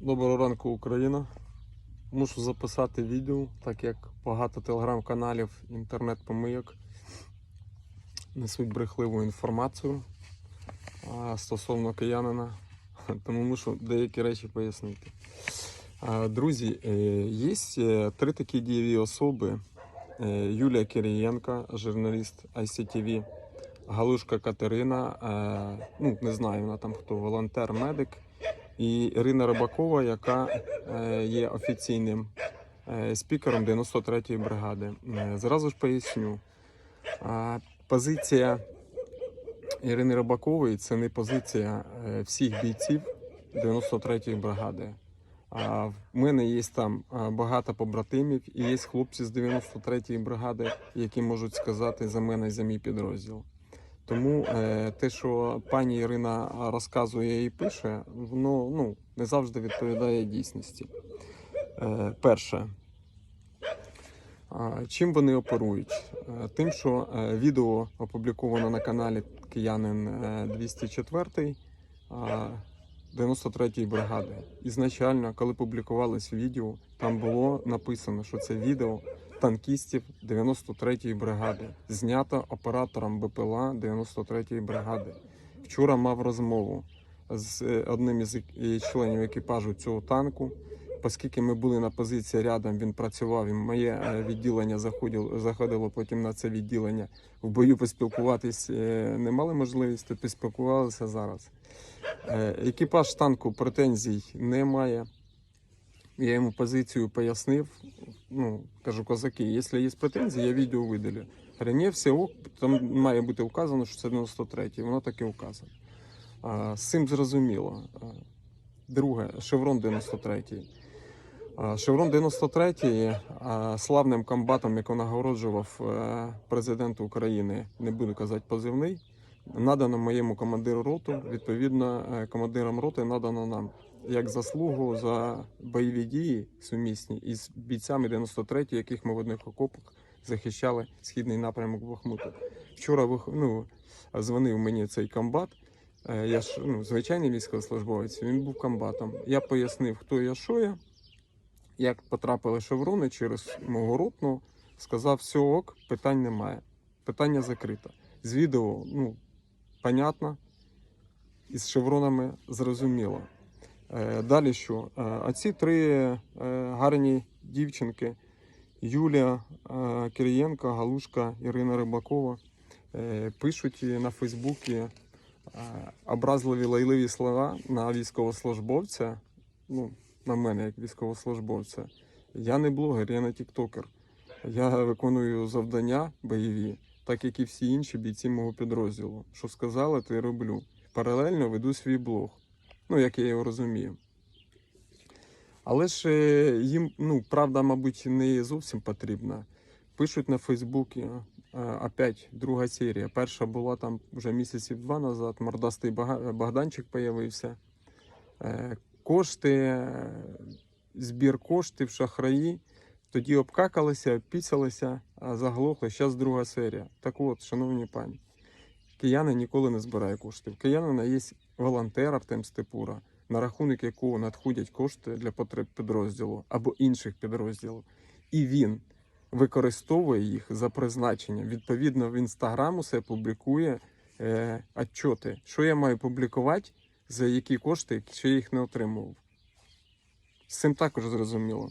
Доброго ранку, Україна. Мушу записати відео, так як багато телеграм-каналів, інтернет-помийок несуть брехливу інформацію стосовно киянина, тому мушу деякі речі пояснити. Друзі, е, є е, три такі дієві особи: Е, Юлія Кирієнка, журналіст ICTV, Галушка Катерина, ну не знаю, вона там хто, волонтер, медик. І Ірина Рибакова, яка е, є офіційним е, спікером 93-ї бригади. Е, Зразу ж поясню. Позиція Ірини Рибакової це не позиція всіх бійців 93-ї бригади. А в мене є там багато побратимів і є хлопці з 93-ї бригади, які можуть сказати за мене і за мій підрозділ. Тому е, те, що пані Ірина розказує і пише, воно ну, не завжди відповідає дійсності. Е, перше, чим вони оперують? Е, Тим, що е, відео опубліковано на каналі Киянин е, 204 93-ї бригади. Ізначально, коли публікувалось відео, там було написано, що це відео танкістів 93-ї бригади, знято оператором БПЛА 93-ї бригади. Вчора мав розмову з е, одним із е, членів екіпажу цього танку. Оскільки ми були на позиції рядом, він працював, і моє е, відділення заходило, заходило потім на це відділення. В бою поспілкуватись не мали можливості, поспілкувалися зараз. Екіпаж танку претензій не має. Я йому позицію пояснив. Ну, кажу, козаки, якщо є претензії, я відео видалю. Говорю, все ок, там має бути вказано, що це 93-й, воно так і вказано. А, з цим зрозуміло. Друге, шеврон 93-й. Шеврон 93-й славним комбатом, якого нагороджував е, президент України, не буду казати позивний, надано моєму командиру роту. Відповідно, е, командирам роти надано нам як заслугу за бойові дії сумісні із бійцями 93-ї, яких ми в одних окопах захищали східний напрямок Бахмуту. Вчора ну, дзвонив мені цей комбат. Е, Я ж ну, звичайний військовослужбовець, він був комбатом. Я пояснив, хто я, що я, як потрапили шеврони через мого ротну, сказав, все ок, питань немає. Питання закрите. З відео, ну, понятно, із шевронами зрозуміло. Е, Далі що? Е, А ці три е, гарні дівчинки: Юлія е, Кирієнко, Галушка, Ірина Рибакова е, пишуть на Фейсбуці е, образливі лайливі слова на військовослужбовця. Ну, на мене як військовослужбовця. Я не блогер, я не тіктокер. Я виконую завдання бойові, так як і всі інші бійці мого підрозділу. Що сказали, то й роблю. Паралельно веду свій блог. Ну, як я його розумію. Але ж е, їм, ну, правда, мабуть, не зовсім потрібна. Пишуть на Фейсбуці опять друга серія. Перша була там вже місяців два назад. Мордастий Богданчик появився. Е, Кошти, е, збір коштів, шахраї. Тоді обкакалися, обпісялися, а заглохли. Зараз друга серія. Так от, шановні пані, кияни ніколи не збирає коштів. Киянина є волонтер Артем Степура, на рахунок якого надходять кошти для потреб підрозділу або інших підрозділів. І він використовує їх за призначенням. Відповідно, в інстаграм усе публікує е, отчоти, що я маю публікувати, за які кошти, я їх не отримував. З цим також зрозуміло.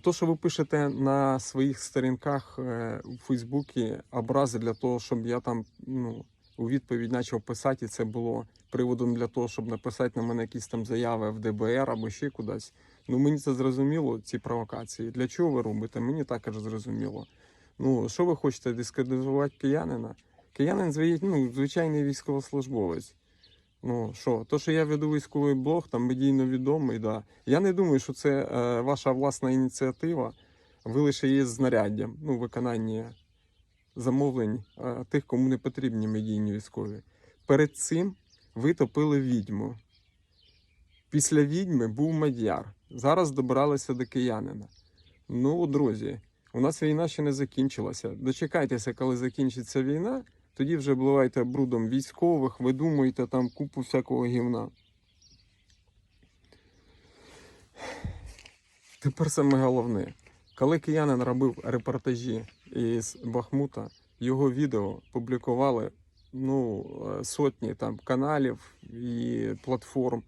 То, що ви пишете на своїх сторінках е, у Фейсбуці образи для того, щоб я там ну, у відповідь почав писати, і це було приводом для того, щоб написати на мене якісь там заяви в ДБР або ще кудись. Ну мені це зрозуміло, ці провокації. Для чого ви робите? Мені також зрозуміло. Ну, що ви хочете дискредитувати киянина? Киянин ну, звичайний військовослужбовець. Ну що, то, що я веду військовий блог, там медійно відомий, да. Я не думаю, що це е, ваша власна ініціатива. Ви лише є знаряддям, ну, виконання замовлень е, тих, кому не потрібні медійні військові. Перед цим ви топили відьму. Після відьми був мадяр. Зараз добиралися до киянина. Ну, друзі, у нас війна ще не закінчилася. Дочекайтеся, коли закінчиться війна, тоді вже обливайте брудом військових, видумуєте там купу всякого гівна. Тепер саме головне. Коли киянин робив репортажі із Бахмута, його відео публікували ну, е, сотні там, каналів і платформ,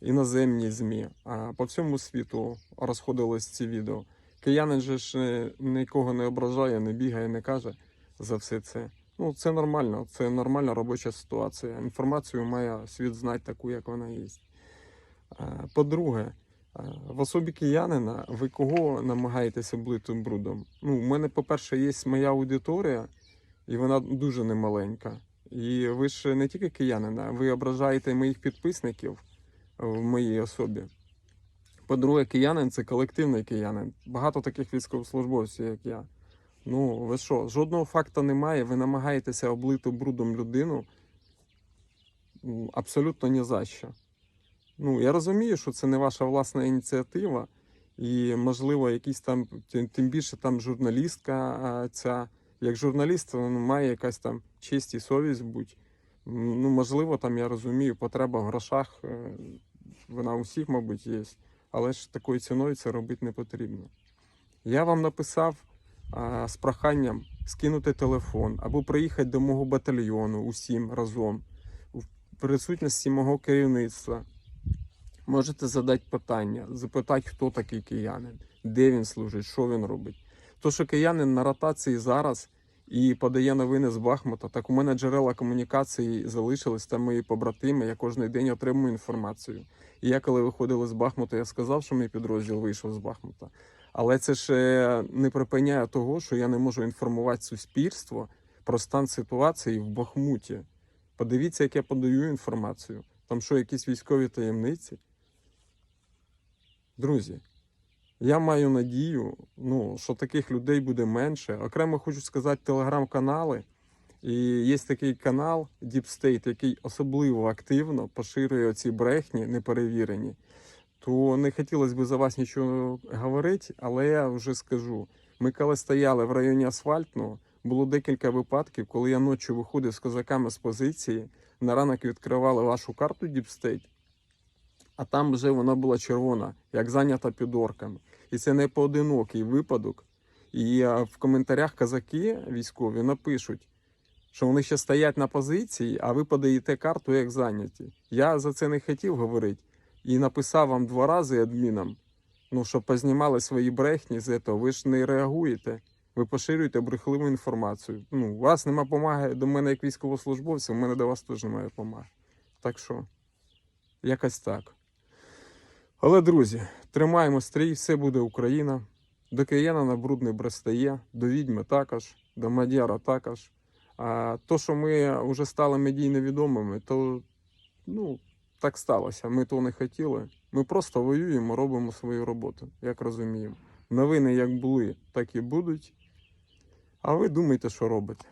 іноземні ЗМІ. А по всьому світу розходились ці відео. Киянин же ж е, нікого не ображає, не бігає, не каже за все це. Ну, це нормально, це нормальна робоча ситуація. Інформацію має світ знати таку, як вона є. Е, По-друге, е, в особі киянина ви кого намагаєтеся облити брудом? Ну, у мене, по-перше, є моя аудиторія, і вона дуже немаленька. І ви ж не тільки киянина, ви ображаєте моїх підписників в моїй особі. По-друге, киянин це колективний киянин. Багато таких військовослужбовців, як я. Ну, ви що, жодного факту немає, ви намагаєтеся облити брудом людину абсолютно ні за що. Ну, я розумію, що це не ваша власна ініціатива, і, можливо, якісь там, тим, більше там журналістка ця, як журналіст, вона має якась там честь і совість. М, Ну, можливо, там я розумію, потреба в грошах, е, вона у всіх, мабуть, є. Але ж такою ціною це робити не потрібно. Я вам написав з проханням скинути телефон або приїхати до мого батальйону усім разом в присутності мого керівництва. Можете задати питання, запитати, хто такий киянин, де він служить, що він робить. То, що киянин на ротації зараз і подає новини з Бахмута, так у мене джерела комунікації залишились, там мої побратими, я кожен день отримую інформацію. І я, коли виходили з Бахмута, я сказав, що мій підрозділ вийшов з Бахмута. Але це ще не припиняє того, що я не можу інформувати суспільство про стан ситуації в Бахмуті. Подивіться, як я подаю інформацію. Там що, якісь військові таємниці? Друзі, я маю надію, ну, що таких людей буде менше. Окремо хочу сказати телеграм-канали. І є такий канал Deep State, який особливо активно поширює ці брехні неперевірені. То не хотілося б за вас нічого говорити, але я вже скажу. Ми коли стояли в районі асфальтного, було декілька випадків, коли я ночі виходив з козаками з позиції, на ранок відкривали вашу карту State, а там вже вона була червона, як зайнята підорками. І це не поодинокий випадок. І в коментарях казаки військові напишуть, що вони ще стоять на позиції, а ви подаєте карту як зайняті. Я за це не хотів говорити і написав вам два рази адмінам, ну, щоб познімали свої брехні з цього. Ви ж не реагуєте. Ви поширюєте брехливу інформацію. Ну, у вас нема помаги до мене як військовослужбовця, у мене до вас теж немає помаги. Так що, якось так. Але, друзі, тримаємо стрій, все буде Україна. До кияна на брудний брестає, до відьми також, до Мадяра також. А то, що ми вже стали медійно відомими, то ну, так сталося. Ми то не хотіли. Ми просто воюємо, робимо свою роботу, як розуміємо. Новини як були, так і будуть. А ви думайте, що робите.